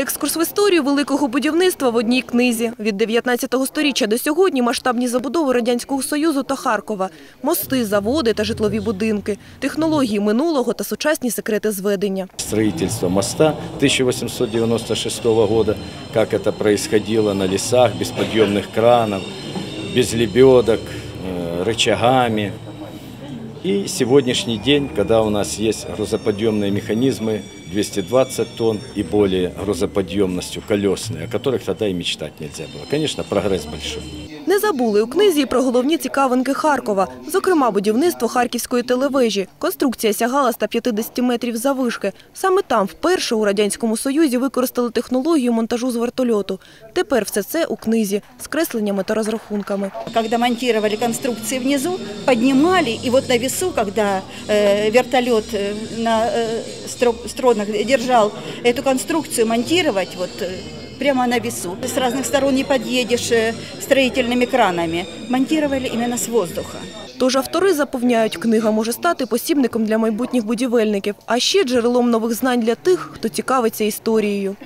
Екскурс в історію великого будівництва в одній книзі. Від 19 століття до сьогодні масштабні забудови Радянського Союзу та Харкова. Мости, заводи та житлові будинки. Технології минулого та сучасні секрети зведення. строительство моста 1896 года, как это происходило на лесах, без подъемных кранов, без лебедок, э, рычагами. И сегодняшний день, когда у нас есть грузоподъемные механизмы 220 тонн и более грузоподъемностью колесные, о которых тогда и мечтать нельзя было. Конечно, прогресс большой. Не забули у книзі і про головні цікавинки Харкова, зокрема будівництво Харківської телевежі. Конструкція сягала 150 метрів завишки. Саме там вперше у Радянському Союзі використали технологію монтажу з вертольоту. Тепер все це у книзі з кресленнями та розрахунками. Когда монтировали конструкции внизу, поднимали, и вот на весу, когда э, вертолет э, на э, стро- струнах держал эту конструкцию, монтировать вот э, прямо на весу. С разных сторон не подъедешь э, строительными кранами. Монтировали именно с воздуха. Тож автори запевняють, книга може стати посібником для майбутніх будівельників, а ще джерелом нових знань для тих, хто цікавиться історією.